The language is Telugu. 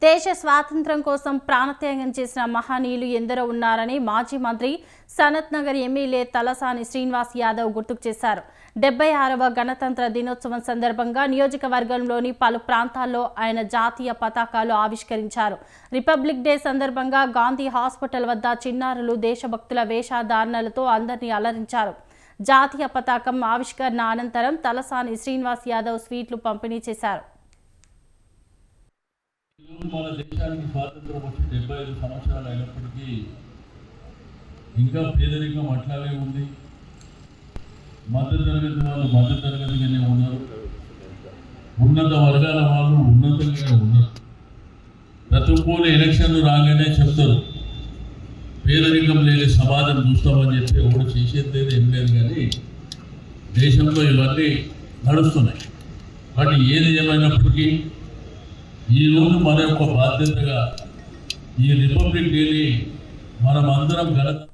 దేశ స్వాతంత్ర్యం కోసం ప్రాణత్యాగం చేసిన మహనీయులు ఎందరో ఉన్నారని మాజీ మంత్రి సనత్ నగర్ ఎమ్మెల్యే తలసాని శ్రీనివాస్ యాదవ్ గుర్తుకు చేశారు. డెబ్బై ఆరవ గణతంత్ర దినోత్సవం సందర్భంగా నియోజకవర్గంలోని పలు ప్రాంతాల్లో ఆయన జాతీయ పతాకాలు ఆవిష్కరించారు. రిపబ్లిక్ డే సందర్భంగా గాంధీ హాస్పిటల్ వద్ద చిన్నారులు దేశభక్తుల వేషధారణలతో అందరినీ అలరించారు. జాతీయ పతాకం ఆవిష్కరణ అనంతరం తలసాని శ్రీనివాస్ యాదవ్ స్వీట్లు పంపిణీ చేశారు. ఈరోజు మన దేశానికి స్వాతంత్రం వచ్చి డెబ్బై ఐదు సంవత్సరాలు అయినప్పటికీ ఇంకా పేదరికం అట్లాగే ఉంది. మధ్య తరగతి వాళ్ళు మధ్య తరగతిగానే ఉన్నారు. ఉన్నత వర్గాల వాళ్ళు ఉన్నతంగానే ఉన్నారు. ప్రతి ఒక్కరు ఎలక్షన్లు రాగానే చెప్తారు. పేదరికం లేని సమాజం చూస్తామని చెప్పి ఎవరు చేసేది లేదు ఏం లేదు కానీ దేశంలో ఇవన్నీ నడుస్తున్నాయి. వాటి ఏది ఏమైనప్పటికీ ఈరోజు మన యొక్క బాధ్యతగా ఈ రిపబ్లిక్ డేని మనం అందరం గణతంత్ర